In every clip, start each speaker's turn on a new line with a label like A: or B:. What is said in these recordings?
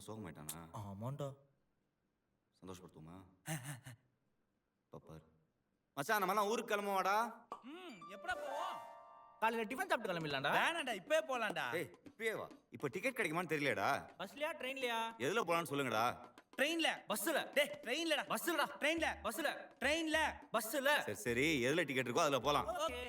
A: ரொம்ப சோகமாயிட்டானா
B: ஆமாண்டா.
A: சந்தோஷப்படுத்துமா பாப்பார். மச்சான் நம்மலாம் ஊருக்கு கிளம்புவாடா
C: ம் எப்படா போவோம்?
B: காலையில டிஃபன் சாப்பிட்டு கிளம்பிடலாம்டா.
C: வேணாண்டா இப்பவே போலாம்டா.
A: ஏய் இப்பயே வா. இப்போ டிக்கெட் கிடைக்குமான்னு தெரியலடா
B: பஸ்லயா ட்ரெயின்லயா?
A: எதுல போலான்னு சொல்லுங்கடா.
C: ட்ரெயின்ல.
B: பஸ்ல
C: டேய் ட்ரெயின்லடா.
B: பஸ்லடா
C: ட்ரெயின்ல.
B: பஸ்ல
C: ட்ரெயின்ல.
B: பஸ்ல
A: சரி சரி. எதுல டிக்கெட் இருக்கோ அதுல போலாம்.
B: ஓகே.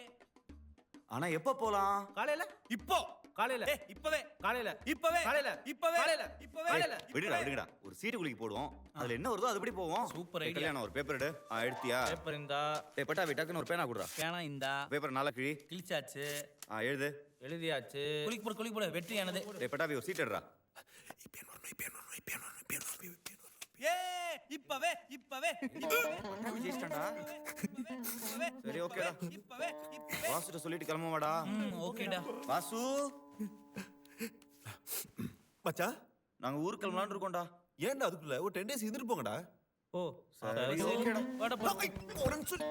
A: ஆனா எப்ப போலாம்?
B: காலையில?
C: இப்போ.
B: காலையில.
C: டேய் இப்பவே.
B: காலையில.
C: இப்பவே.
B: காலையில.
C: இப்பவே.
B: காலையில.
C: இப்பவே.
B: காலையில.
A: விடுடா விடுங்கடா. ஒரு சீட்டு குலுக்கி போடுவோம். அதுல என்ன வருதோ அதுபடி போவோம். ஏய்,
C: idea.
A: கல்யாணம் ஒரு பேப்பர் எடு. ஆ எடுத்தியா?
B: பேப்பர் இருந்தா
A: ஏய் பட்டாவி டக்குன்னு ஒரு பேனா கொடுறா
C: பேனா இந்தா.
A: பேப்பர் நாளா கிழி.
C: கிழிச்சாச்சு.
A: ஆ எழுது.
B: எழுதியாச்சு.
C: குளிக்கு போடு குளிக்கு போடு. வெற்றியானது
A: ஏய் பட்டாவி ஒரு சீட் எடுறா
C: ஏ இப்பவே இப்பவே
A: பட்டாவி ஜெயிச்சிட்டான்டா
C: இப்பவே
A: சரி ஓகேடா
C: இப்பவே இப்பவே
A: வாசுட்ட சொல்லிட்டு கிளம்புவாடா
C: ஓகேடா
A: வாசு.
D: மச்சான்
A: நாங்க ஊருக்கு கிளம்பலாம்னு இருக்கோம்டா.
D: ஏன்டா அதுக்குள்ள? ஒரு டென் டேஸ் இருந்துட்டு போங்கடா.
B: ஓ
A: சரி ஓகேடா
C: வாடா போ.
D: ஏய், ஒரு நிமிஷம்.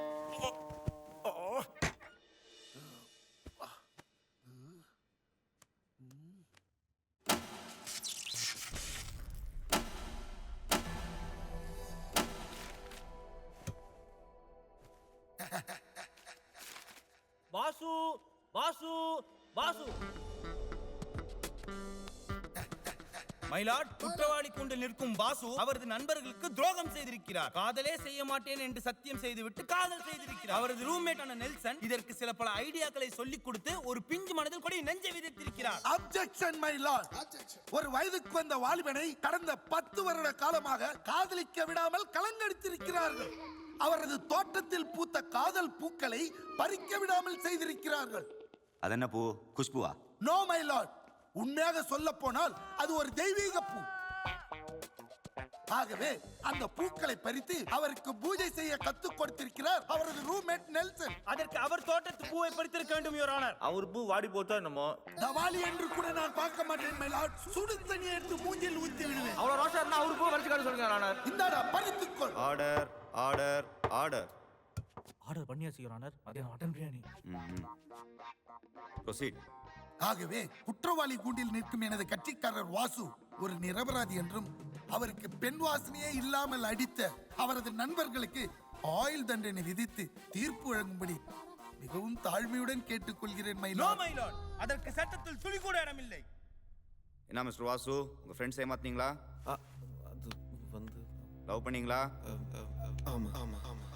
B: வாசு.
C: மயிலாட் குற்றவாளி கொண்டு நிற்கும் பாசு அவரது நண்பர்களுக்கு துரோகம் செய்திருக்கிறார். காதலே செய்ய மாட்டேன் என்று சத்தியம் செய்துவிட்டு காதல் செய்திருக்கிறார். அவரது ரூம்மேட்டான நெல்சன் இதற்கு சில பல ஐடியாக்களை சொல்லிக் கொடுத்து ஒரு பிஞ்சு மனதில் கூட நெஞ்சை விதைத்திருக்கிறார்.
E: அப்செக்ஷன் மை லார்ட் ஒரு வயதுக்கு வந்த வாலிபனை கடந்த பத்து வருட காலமாக காதலிக்க விடாமல் கலங்கடித்திருக்கிறார்கள். அவரது தோட்டத்தில் பூத்த காதல் பூக்களை பறிக்க விடாமல் செய்திருக்கிறார்கள்.
A: அது என்ன பூ? குஷ்புவா?
E: நோ மை லார்ட் உண்மையாக சொல்ல போனால் அது ஒரு தெய்வீக பூ. ஆகவே அந்த பூக்களை பறித்து அவருக்கு பூஜை செய்ய கத்துக் கொடுத்திருக்கிறார் அவரது ரூம்மேட் நெல்சன்.
C: அதற்கு அவர் தோட்டத்து பூவை பறித்திருக்க வேண்டும் யுவர் ஆனர்
B: அவர் பூ வாடி போச்சோ என்னமோ?
E: தவாலி என்று கூட நான் பார்க்க மாட்டேன் மை லார்ட் சுடு தண்ணியை எடுத்து மூஞ்சில் ஊத்தி விடுவேன்.
B: அவ்வளவு ரோஷம் இருந்தா அவர் பூ வரைச்சு காட்ட சொல்லுங்க ஆனர்
E: இந்தாடா பறித்துக்கொள்.
A: ஆர்டர் ஆர்டர் ஆர்டர்
B: ஆர்டர் பண்ணியாச்சு யுவர் ஆனர் மதியானம் மட்டன் பிரியாணி.
A: ப்ரொசீட்
E: ஆகவே குற்றவாளி கூண்டில் நிற்கும் எனது கட்சிக்காரர் வாசு ஒரு நிரபராதி என்றும் அவருக்கு பெண் வாசனையே இல்லாமல் அடித்த அவரது நண்பர்களுக்கு ஆயுள் தண்டனை விதித்து தீர்ப்பு வழங்கும்படி மிகவும் தாழ்மையுடன் கேட்டுக்கொள்கிறேன்
C: மயிலாட் அதற்கு சட்டத்தில் துளி கூட இடமில்லை.
A: என்ன மிஸ்டர் வாசு? உங்க ஃப்ரெண்ட்ஸ் ஏமாத்தீங்களா
D: அது வந்து
A: லவ் பண்ணீங்களா?
D: ஆமா ஆமா ஆமா.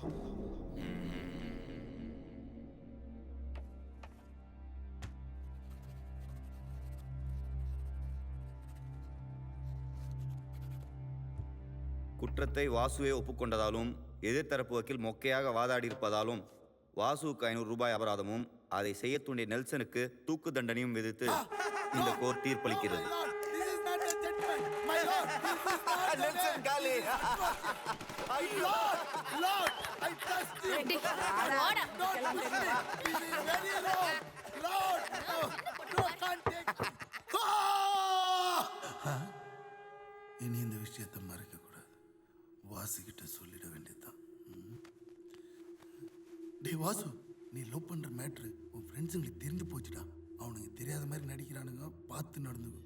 A: குற்றத்தை வாசுவே ஒப்புக்கொண்டதாலும் எதிர்த்தரப்பு வக்கீல் மொக்கையாக வாதாடி இருப்பதாலும் வாசுவுக்கு ஐநூறு ரூபாய் அபராதமும் அதை செய்ய தூண்டிய நெல்சனுக்கு தூக்கு தண்டனையும் விதித்து இந்த கோர்ட் தீர்ப்பளிக்கிறது.
E: இனி இந்த விஷயத்தை மறைக்க கூடாது வாசுகிட்ட சொல்லிட வேண்டியதுதான். டே டேய் வாசு நீ லவ் பண்ற மேட்ரு உன் ஃப்ரெண்ட்ஸுங்களுக்கு தெரிஞ்சு போச்சுடா. அவனுக்கு தெரியாத மாதிரி நடிக்கிறானுங்க பார்த்து நடந்துக்கோ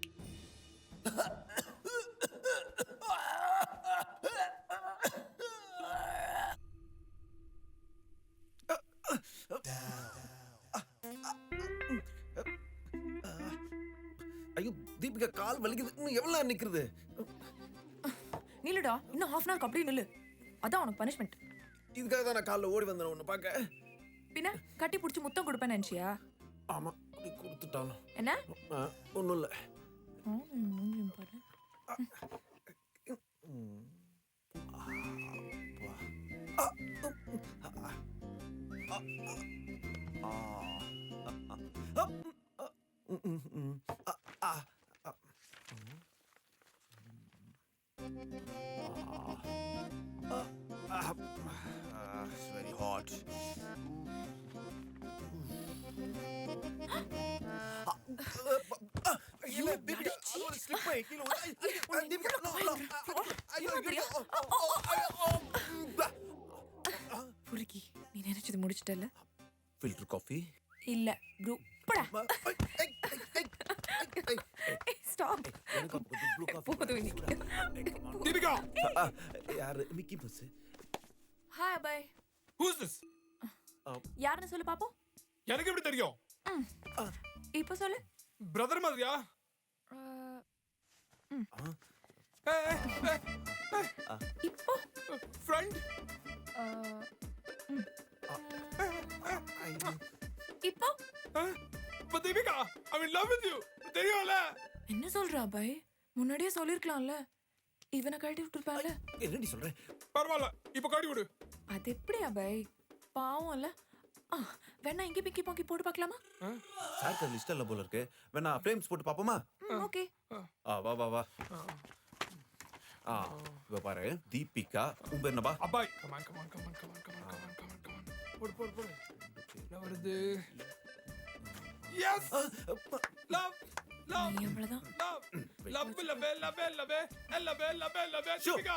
D: ஐயோ தீபிகா கால் வலிக்குது. இன்னும் எவ்வளோ நிற்கிறது
F: நில்லுடா இன்னும் ஹாஃப் அன் ஹவர் அப்படியே நில்லு. அதான் உனக்கு பனிஷ்மெண்ட்
D: இதுக்காக தான் நான் காலைல ஓடி வந்தேன் உன்னை பார்க்க.
F: பின்ன கட்டி பிடிச்சி முத்தம் கொடுப்பேன்னு நினைச்சியா?
D: ஆமா நீ கொடுத்துட்டாலும்.
F: என்ன?
D: ஒன்றும் இல்லை. கீழே
F: புருக்கி நீ நினைச்சது முடிச்சிட்டல
D: ஃபில்டர் காஃபி
F: இல்ல ப்ரூ போடா ஸ்டாப் போதும்
G: தீபிகா யார் Mickey bus
F: hi bye
G: who's this
F: யாருன்னு சொல்லு பாப்போம்
G: எனக்கு எப்படி தெரியும்
F: இப்போ சொல்லு
G: பிரதர் மாதிரியா
F: இப்போ?
G: ஃப்ரெண்ட்
F: இப்போ?
G: இப்போ Deepika I mean love with you தெரியும்ல?
F: என்ன சொல்றா பாய் முன்னாடியே சொல்லிருக்கலாம்ல. இவனை கழட்டி விட்டுருப்பான்ல.
G: என்னடி சொல்ற? பரவாயில்ல இப்போ காடி விடு.
F: அது எப்படியா பாய் பாவம்ல. வேணா இங்கே பிக்கி பாக்கி போட்டு பார்க்கலாமா?
D: சார் லிஸ்ட் இல்ல போல இருக்கு. வேணா ஃப்ரேம்ஸ் போட்டு பாப்போமா
F: ஓகே.
D: ஆ. வா வா வா. ஆ இவ பாரு தீபிகா உன் பேர் என்னப்பா?
G: அப்பாய். Come on come on come on come on come on come on come on come on போடு போடு போடு. என்ன வருது? Yes love love love love love love love love love love
D: show.
G: Deepika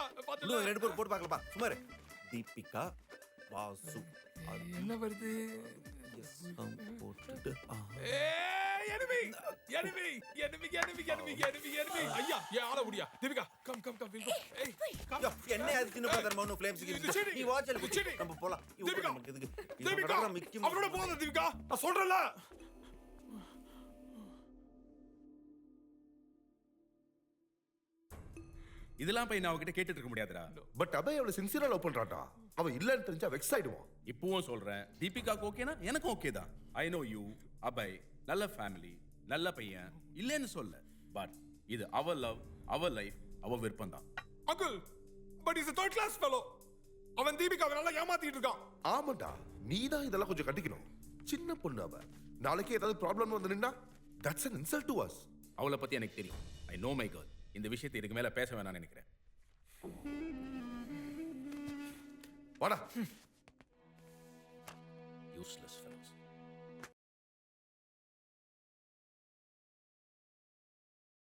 D: ரெண்டு போட்டு பார்க்கலப்பா சும்மா. தீபிகா வாசு
G: என்ன வருது?
D: போட்டுட்டு
G: எனிமி எனிமி ஐயா ஏ ஆள Deepika come come come come
D: என்ன அது சின்ன பதர் மௌன ஃப்ளேம்ஸ் போலாம்.
G: தீபிகா அவரோட போகாத. தீபிகா நான்
H: இதெல்லாம் போய் நான் அவகிட்ட கேட்டுட்டு இருக்க முடியாதுடா.
I: பட் அபய் அவளை சின்சியரா லவ் பண்றான்டா. அவன் இல்லன்னு தெரிஞ்சா வெக்ஸ் ஆயிடுவான்.
H: இப்பவும் சொல்றேன். தீபிகாக்கு ஓகேனா எனக்கும் ஓகே தான். ஐ நோ யூ அபய் நல்ல ஃபேமிலி நல்ல பையன் இல்லைன்னு சொல்ல. பட் இது அவ லவ் அவ லைஃப் அவ விருப்பம் தான்
G: uncle but is third class fellow அவன் தீபிகாவை நல்லா ஏமாத்திட்டு இருக்கான்.
I: ஆமாண்டா நீ தான் இதெல்லாம் கொஞ்சம் கட்டிக்கணும் சின்ன பொண்ணு அவ. நாளைக்கே ஏதாவது ப்ராப்ளம் வந்து நின்னா that's an insult to us.
H: அவளை பத்தி எனக்கு தெரியும். ஐ நோ மை கேர்ள் இந்த விஷயத்தை இதுக்கு மேல பேச வேணாம்னு நினைக்கிறேன்.
I: வாடா.
H: யூஸ்லெஸ்